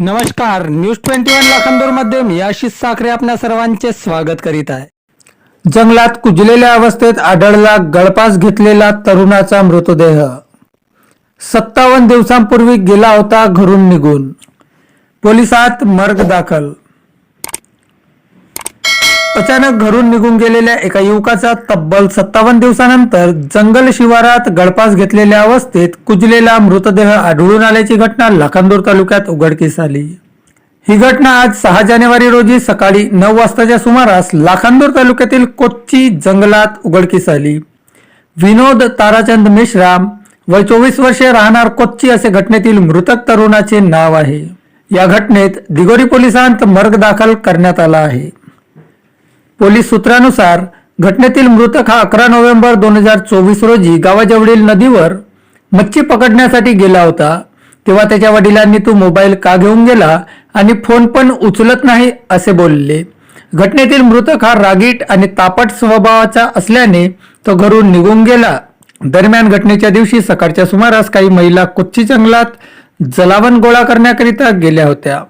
नमस्कार news twenty one लाखांदूरमध्ये मी आशिष साखरे आपल्या सर्वांचे स्वागत करीत आहे. जंगलात कुजलेल्या अवस्थेत आढळला गळपास घेतलेला तरुणाचा मृतदेह. सत्तावन्न दिवसांपूर्वी गेला होता घरून निघून. पोलिसात मर्ग दाखल अचानक घरून निघून गेलेल्या एका युवकाचा तब्बल सत्तावन्न दिवसानंतर जंगल शिवारात गळपास घेतलेल्या अवस्थेत कुजलेला मृतदेह आढळून आल्याची घटना लाखांदूर तालुक्यात उघडकीस आली. ही घटना आज सहा जानेवारी रोजी सकाळी नऊ वाजताच्या सुमारास लाखांदूर तालुक्यातील कोच्ची जंगलात उघडकीस आली. विनोद ताराचंद मिश्राम वय चोवीस वर्षे राहणार कोच्ची असे घटनेतील मृतक तरुणाचे नाव आहे. या घटनेत दिगोरी पोलिसांत मर्ग दाखल करण्यात आला आहे. पोलीस सूत्रानुसार घटनेतील मृतक हा अकरा नोव्हेंबर दोन हजार चोवीस रोजी गावाजवळील नदीवर मच्छी पकडण्यासाठी गेला होता. तेव्हा त्याच्या वडिलांनी तो मोबाईल का घेऊन गेला आणि फोन पण उचलत नाही असे बोलले. घटनेतील मृतक हा रागीट आणि तापट स्वभावाचा असल्याने तो घरून निघून गेला. दरम्यान घटनेच्या दिवशी सकाळच्या सुमारास काही महिला कोच्ची जंगलात जलावन गोळा करण्याकरिता गेल्या होत्या.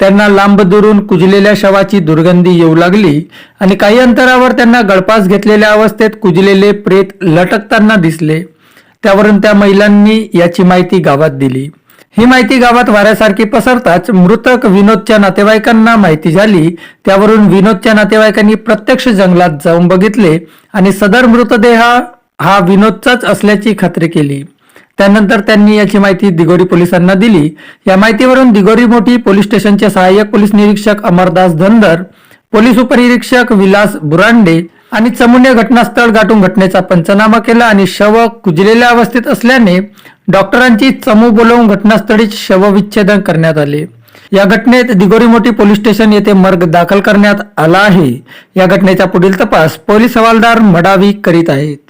त्यांना लांब दुरून कुजलेल्या शवाची दुर्गंधी येऊ लागली आणि काही अंतरावर त्यांना गळपास घेतलेल्या अवस्थेत कुजलेले प्रेत लटकताना दिसले. त्यावरून त्या महिलांनी याची माहिती गावात दिली. ही माहिती गावात वाऱ्यासारखी पसरताच मृतक विनोदच्या नातेवाईकांना माहिती झाली. त्यावरून विनोदच्या नातेवाईकांनी प्रत्यक्ष जंगलात जाऊन बघितले आणि सदर मृतदेह हा विनोदचाच असल्याची खात्री केली. त्यानंतर त्यांनी याची माहिती दिगोरी पोलिसांना दिली. या माहितीवरून दिगोरी मोठी पोलीस स्टेशनचे सहाय्यक पोलीस निरीक्षक अमरदास धनदर पोलीस उपनिरीक्षक विलास बुरांडे आणि चमुने घटनास्थळ गाठून घटनेचा पंचनामा केला आणि शव कुजलेल्या अवस्थेत असल्याने डॉक्टरांची चमू बोलवून घटनास्थळी शवविच्छेदन करण्यात आले. या घटनेत दिगोरी मोठी पोलीस स्टेशन येथे मर्ग दाखल करण्यात आला आहे. या घटनेचा पुढील तपास पोलीस हवालदार मडावी करीत आहेत.